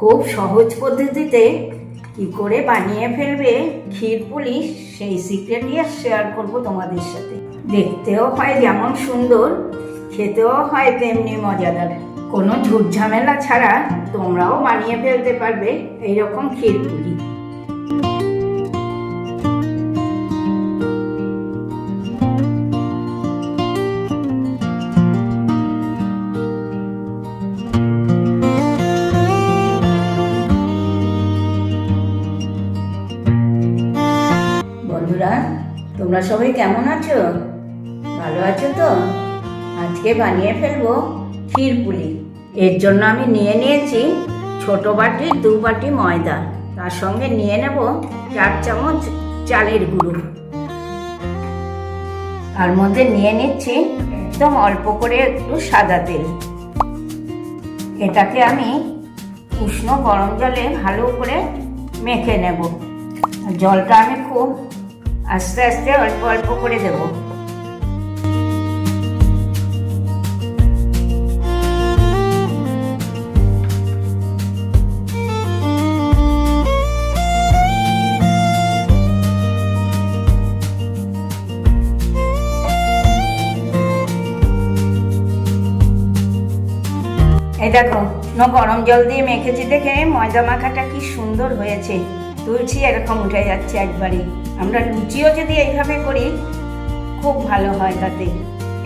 খুব সহজ পদ্ধতিতে কি করে বানিয়ে ফেলবে ক্ষীর পুলি, সেই সিক্রেট নিয়ে শেয়ার করব তোমাদের সাথে। দেখতেও হয় যেমন সুন্দর, খেতেও হয় তেমনি মজাদার। কোনো ঝুট ঝামেলা ছাড়া তোমরাও বানিয়ে ফেলতে পারবে এইরকম ক্ষীর পুলি। তোমরা সবাই কেমন আছো? ভালো আছো তো? আজকে বানিয়ে ফেলব ক্ষীর পুলি। এর জন্য আমি নিয়ে নিয়েছি ছোট বাটি, দু বাটি ময়দা। তার সঙ্গে নিয়ে নেব চার চামচ চালের গুঁড়ো। তার মধ্যে নিয়ে নিচ্ছি একদম অল্প করে একটু সাদা তেল। এটাকে আমি উষ্ণ গরম জলে ভালো করে মেখে নেব। জলটা আমি খুব আস্তে আস্তে অল্প অল্প করে দেব। এই দেখো গরম জল দিয়ে মেখেছি দেখে ময়দা মাখাটা কি সুন্দর হয়েছে। তুলছি এরকম উঠে যাচ্ছে একবারে। আমরা লুচিও যদি এইভাবে করি, খুব ভালো হয় তাতে।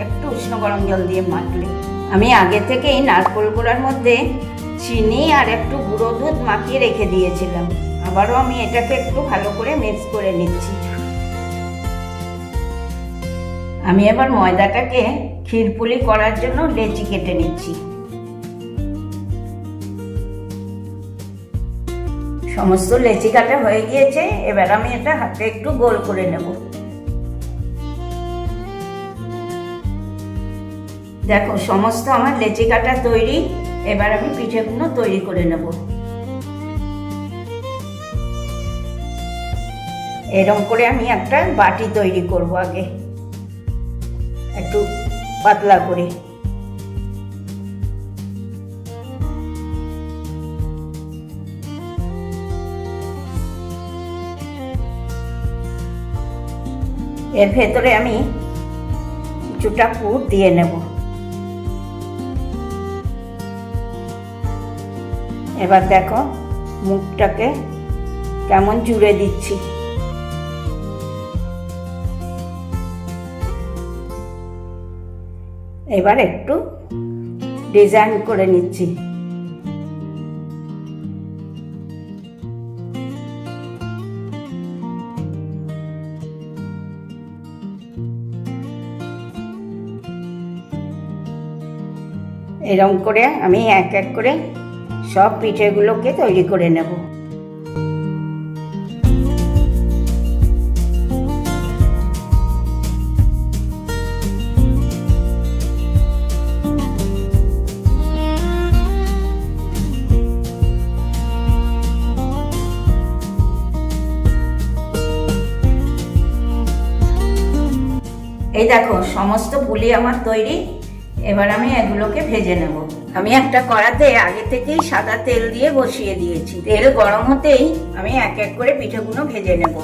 একটু উষ্ণ গরম জল দিয়ে মাখলে। আমি আগে থেকেই নারকোল গোড়ার মধ্যে চিনি আর একটু গুঁড়ো দুধ মাখিয়ে রেখে দিয়েছিলাম। আবারও আমি এটাকে একটু ভালো করে মিক্স করে নিচ্ছি। আমি এবার ময়দাটাকে ক্ষীরপুলি করার জন্য লেচি কেটে নিচ্ছি। সমস্ত লেচি কাটা হয়ে গিয়েছে, এবার আমি এটা হাতে একটু গোল করে নেব। দেখো, সমস্ত আমার লেচি কাটা তৈরি, এবার আমি পিঠেগুলো তৈরি করে নেব। এরকম করে আমি একটা বাটি তৈরি করব আগে। একটু পাতলা করে। এর ভেতরে আমি কিছুটা পুর দিয়ে নেব। এবার দেখো মুখটাকে কেমন জুড়ে দিচ্ছি। এবার একটু ডিজাইন করে নিচ্ছি। এরকম করে আমি এক এক করে সব পিঠেগুলোকে তৈরি করে নেব। এই দেখো, সমস্ত পুলি আমার তৈরি। এবার আমি এগুলোকে ভেজে নেব। আমি একটা কড়াতে আগে থেকেই সাদা তেল দিয়ে বসিয়ে দিয়েছি। তেল গরম হতেই আমি এক এক করে পিঠেগুলো ভেজে নেব।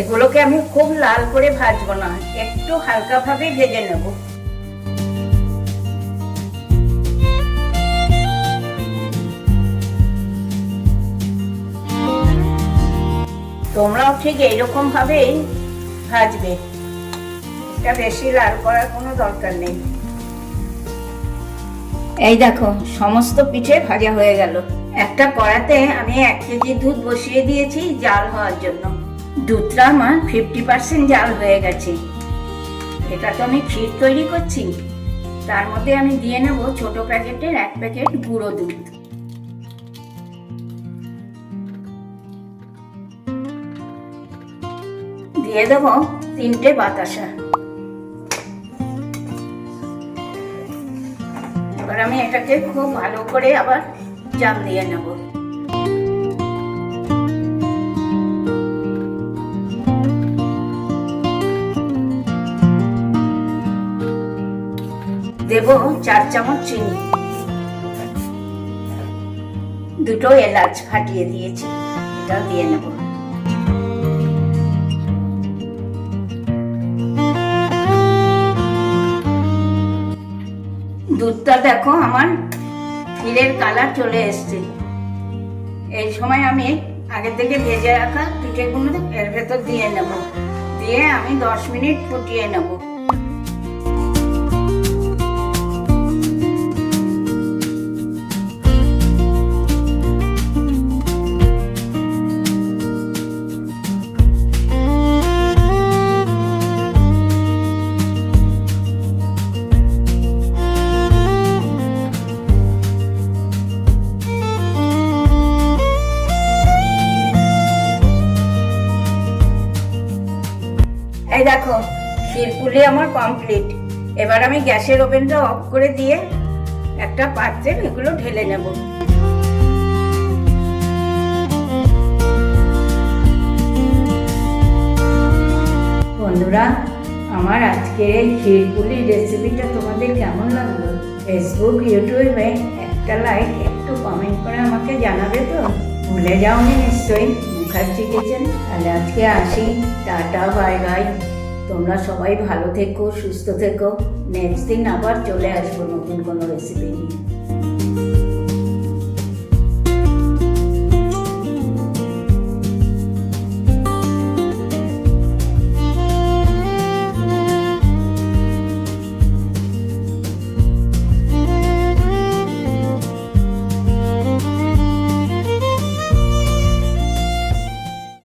এগুলোকে আমি খুব লাল করে ভাজবো না, একটু হালকা ভাবে ভেজে নেব। ঠিক এইরকম ভাবেই ভাজবে। এটা বেশি লাল করার কোনো দরকার নেই। এই দেখো, সমস্ত পিঠে ভাজা হয়ে গেল। একটা কড়াতে আমি এক কেজি দুধ বসিয়ে দিয়েছি জাল হওয়ার জন্য। দুধটা আমার ফিফটি পার্সেন্ট জাল হয়ে গেছে। এটা তো আমি ক্ষীর তৈরি করছি। তার মধ্যে আমি দিয়ে নেব ছোট প্যাকেটের এক প্যাকেট গুঁড়ো দুধ। দিয়ে দেব তিনটে বাতাসা। এবার আমি এটাকে খুব ভালো করে আবার জাম দিয়ে নেব। দেব চার চামচ চিনি। দুটো এলাচ ফাটিয়ে দিয়েছি এটা দিয়ে নেব। দুধটা দেখো, আমার ক্ষীরের কালার চলে এসছে। এই সময় আমি আগে থেকে ভেজে রাখা পিঠেগুলো এর ভেতর দিয়ে নেব। দিয়ে আমি দশ মিনিট ফুটিয়ে নেব। এই দেখো ক্ষীরপুলি আমার কমপ্লিট এবার আমি গ্যাসের ওভেনটা অফ করে দিয়ে একটা পাত্রে এগুলো ঢেলে নেব। বন্ধুরা, আমার আজকের এই ক্ষীরপুলি রেসিপিটা তোমাদের কেমন লাগল? ফেসবুক ইউটিউবে একটা লাইক একটু কমেন্ট করে আমাকে জানাবে তো? ভুলে যাওনি নিশ্চয়ই, মুখার্জি কিচেন তাহলে আজকে আসি, টাটা বাই বাই তোমরা সবাই ভালো থেকো, সুস্থ থেকো। নেক্সট দিন আবার চলে আসব নতুন কোনো রেসিপি নিয়ে।